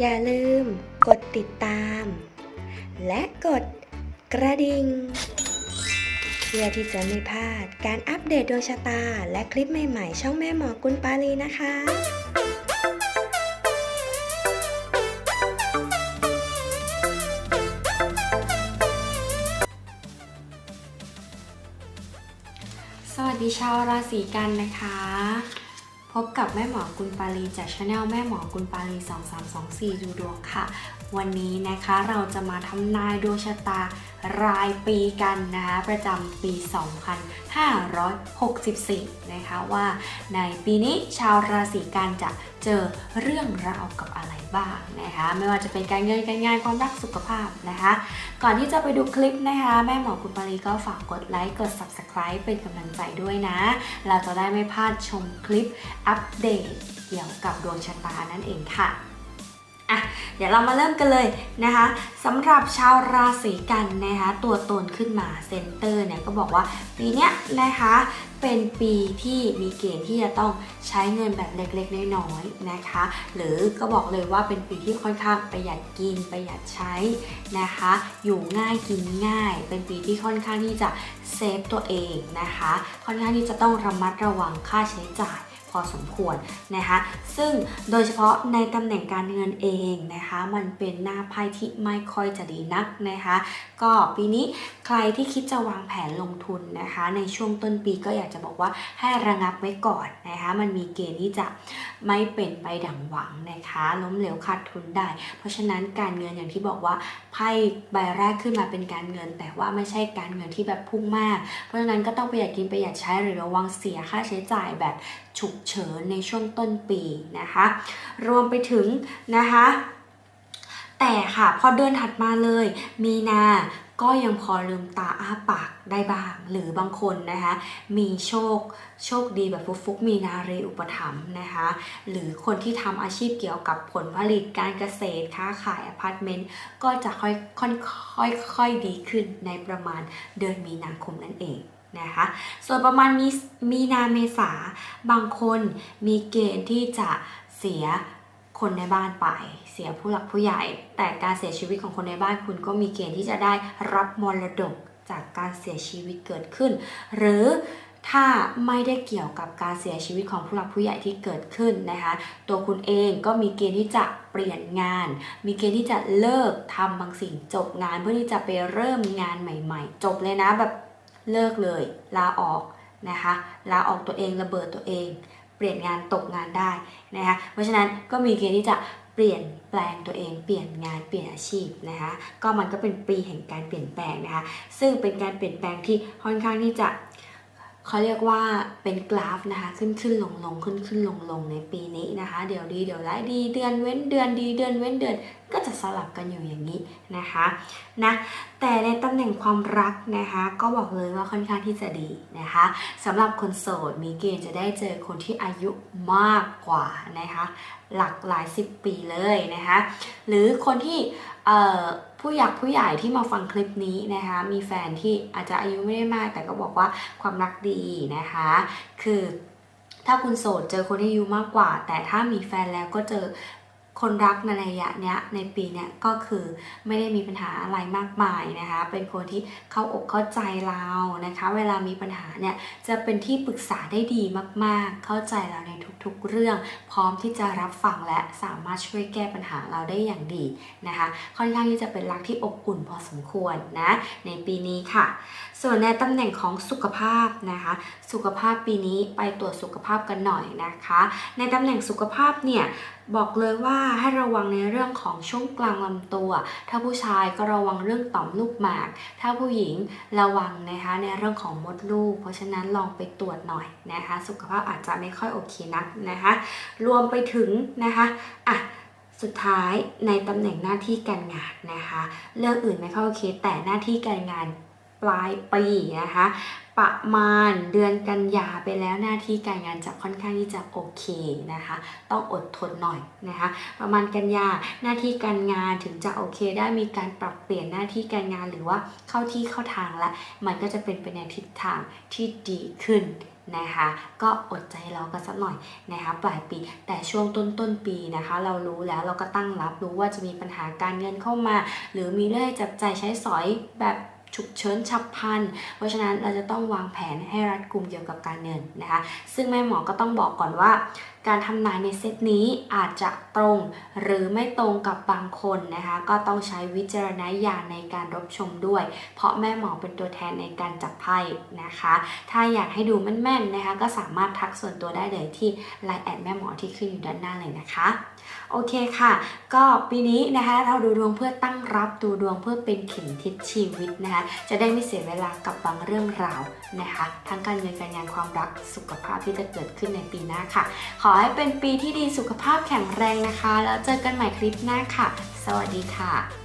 อย่าลืมกดติดตาม และกดกระดิ่งเพื่อที่จะไม่พลาดการอัปเดตดวงชะตา และคลิปใหม่ๆ ช่องแม่หมอกุลปาลีนะคะสวัสดีชาวราศีกันนะคะ พบกับแม่หมอกุลปาลีจากช anel แม่หมอกุลปาลี 2324 ดูดวงค่ะ วันนี้นะคะเราจะมาทำนายดวงชะตารายปีกันนะคะประจำปี 2564 นะคะว่าในปีนี้ชาวราศีกันจะเจอเรื่องราวกับอะไรบ้างนะคะไม่ว่าจะเป็นการเงินการงานความรักสุขภาพนะคะ ก่อนที่จะไปดูคลิปนะคะ แม่หมอคุณปารีก็ฝากกดไลค์กด Subscribe เป็นกำลังใจด้วยนะ เราจะได้ไม่พลาดชมคลิปอัปเดตเกี่ยวกับดวงชะตานั่นเองค่ะ อะเดี๋ยวเรามาเริ่มกันเลยนะคะสำหรับชาวราศีกันนะคะตัวตนขึ้นมาเซนเตอร์เนี่ยก็บอกว่าปีเนี้ยนะคะเป็นปีที่มีเกณฑ์ที่จะต้องใช้เงินแบบเล็กๆ น้อยๆนะคะ หรือก็บอกเลยว่าเป็นปีที่ค่อนข้างประหยัดกินประหยัดใช้นะคะ อยู่ง่ายกินง่าย เป็นปีที่ค่อนข้างที่จะเซฟตัวเองนะคะ ค่อนข้างที่จะต้องระมัดระวังค่าใช้จ่าย พอสมควรนะคะซึ่งโดยเฉพาะในตำแหน่งการเงินเองนะคะมันเป็นหน้าไพ่ที่ไม่ค่อยจะดีนักนะคะก็ปีนี้ใครที่คิดจะวางแผนลงทุนนะคะในช่วงต้นปีก็อยากจะบอกว่าให้ระงับไว้ก่อนนะคะมันมีเกณฑ์ที่จะไม่เป็นไปดังหวังนะคะล้มเหลวขาดทุนได้ เพราะฉะนั้นการเงินอย่างที่บอกว่าไพ่ใบแรกขึ้นมาเป็นการเงิน แต่ว่าไม่ใช่การเงินที่แบบพุ่งมาก เพราะฉะนั้นก็ต้องประหยัดกินประหยัดใช้หรือระวังเสียค่าใช้จ่ายแบบฉุกเฉินในช่วงต้นปีนะคะ รวมไปถึงนะคะแต่ค่ะพอเดือนถัดมาเลย มีนาก็ยังพอลืมตาอ้าปากได้บ้าง หรือบางคนนะคะมีโชคโชคดีแบบฟุกๆมีนาเรอุปถัมภ์นะคะหรือคนที่ทำอาชีพเกี่ยวกับผลผลิตการเกษตรค้าขายอพาร์ตเมนต์ก็จะค่อยค่อยค่อยค่อยดีขึ้นในประมาณเดือนมีนาคมนั่นเอง นะคะส่วนประมาณมีมีนาเมษาบางคนมีเกณฑ์ที่จะเสียคนในบ้านไป เสียผู้หลักผู้ใหญ่ แต่การเสียชีวิตของคนในบ้านคุณก็มีเกณฑ์ที่จะได้รับมรดกจากการเสียชีวิตเกิดขึ้น หรือถ้าไม่ได้เกี่ยวกับการเสียชีวิตของผู้หลักผู้ใหญ่ที่เกิดขึ้นนะคะ ตัวคุณเองก็มีเกณฑ์ที่จะเปลี่ยนงาน มีเกณฑ์ที่จะเลิกทำบางสิ่งจบงานเพื่อที่จะไปเริ่มงานใหม่ ๆ จบเลยนะแบบ เลิกเลย ลาออกนะคะลาออกตัวเองระเบิดตัวเอง เปลี่ยนงานตกงานได้นะคะเพราะฉะนั้นก็มีเกณฑ์ที่จะเปลี่ยนแปลงตัวเองเปลี่ยนงานเปลี่ยนอาชีพนะคะก็มันก็เป็นปีแห่งการเปลี่ยนแปลงนะคะซึ่งเป็นการเปลี่ยนแปลงที่ค่อนข้างที่จะ เขาเรียกว่าเป็นกราฟนะคะ ขึ้นขึ้นลงลงขึ้นขึ้นลงลงในปีนี้นะคะ เดี๋ยวดีเดี๋ยวร้ายดีเดือนเว้นเดือนดีเดือนเว้นเดือนก็จะสลับกันอยู่อย่างนี้นะคะนะแต่ในตำแหน่งความรักนะคะ ก็บอกเลยว่าค่อนข้างที่จะดีนะคะสำหรับคนโสดมีเกณฑ์จะได้เจอคนที่อายุมากกว่านะคะ หลักหลายสิบปีเลยนะคะ หรือคนที่เอ่อ ผู้อยากผู้ใหญ่ที่มาฟังคลิปนี้นะคะ มีแฟนที่อาจจะอายุไม่ได้มาก แต่ก็บอกว่าความรักดีนะคะ คือถ้าคุณโสดเจอคนที่อายุมากกว่า แต่ถ้ามีแฟนแล้วก็เจอ คนรักในระยะเนี้ยในปีเนี้ยก็คือไม่ได้มีปัญหาอะไรมากมายนะคะ เป็นคนที่เข้าอกเข้าใจเรานะคะ เวลามีปัญหาเนี่ยจะเป็นที่ปรึกษาได้ดีมากๆ เข้าใจเราในทุกๆเรื่อง พร้อมที่จะรับฟังและสามารถช่วยแก้ปัญหาเราได้อย่างดีนะคะ ค่อนข้างที่จะเป็นรักที่อบอุ่นพอสมควรนะในปีนี้ค่ะ ส่วนในตำแหน่งของสุขภาพนะคะ สุขภาพปีนี้ไปตรวจสุขภาพกันหน่อยนะคะ ในตำแหน่งสุขภาพเนี่ยบอกเลยว่าให้ระวังในเรื่องของช่วงกลางลำตัว ถ้าผู้ชายก็ระวังเรื่องต่อมลูกหมาก ถ้าผู้หญิงระวังนะคะในเรื่องของมดลูก เพราะฉะนั้นลองไปตรวจหน่อยนะคะ สุขภาพอาจจะไม่ค่อยโอเคนักนะคะ รวมไปถึงนะคะอะสุดท้ายในตำแหน่งหน้าที่การงานนะคะ เรื่องอื่นไม่ค่อยโอเคแต่หน้าที่การงาน ปลายปีนะคะ ประมาณเดือนกันยาไปแล้วหน้าที่การงานจะค่อนข้างที่จะโอเคนะคะ ต้องอดทนหน่อยนะคะ ประมาณกันยาหน้าที่การงานถึงจะโอเค ได้มีการปรับเปลี่ยนหน้าที่การงานหรือว่าเข้าที่เข้าทางละมันก็จะเป็นไปในทิศทางที่ดีขึ้นนะคะก็อดใจรอกันสักหน่อยนะคะปลายปีแต่ช่วงต้นต้นปีนะคะ เรารู้แล้วเราก็ตั้งรับรู้ว่าจะมีปัญหาการเงินเข้ามา หรือมีเรื่องจับใจใช้สอยแบบ ฉุกเฉินฉับพลัน เพราะฉะนั้นเราจะต้องวางแผนให้รัดกุมเกี่ยวกับการเงินนะคะ ซึ่งแม่หมอก็ต้องบอกก่อนว่า การทำนายในเซตนี้อาจจะตรงหรือไม่ตรงกับบางคนนะคะ ก็ต้องใช้วิจารณญาณในการรับชมด้วย เพราะแม่หมอเป็นตัวแทนในการจับไพ่นะคะ ถ้าอยากให้ดูแม่นๆนะคะ ก็สามารถทักส่วนตัวได้เลยที่ไลน์แอดแม่หมอที่ขึ้นอยู่ด้านหน้าเลยนะคะ โอเคค่ะ ก็ปีนี้นะคะเราดูดวงเพื่อตั้งรับดูดวงเพื่อเป็นเข็มทิศชีวิตนะคะ จะได้ไม่เสียเวลากับบางเรื่องราวนะคะ ทั้งการเงินการงานความรักสุขภาพที่จะเกิดขึ้นในปีหน้าค่ะ ขอให้เป็นปีที่ดีสุขภาพแข็งแรงนะคะ แล้วเจอกันใหม่คลิปหน้าค่ะ สวัสดีค่ะ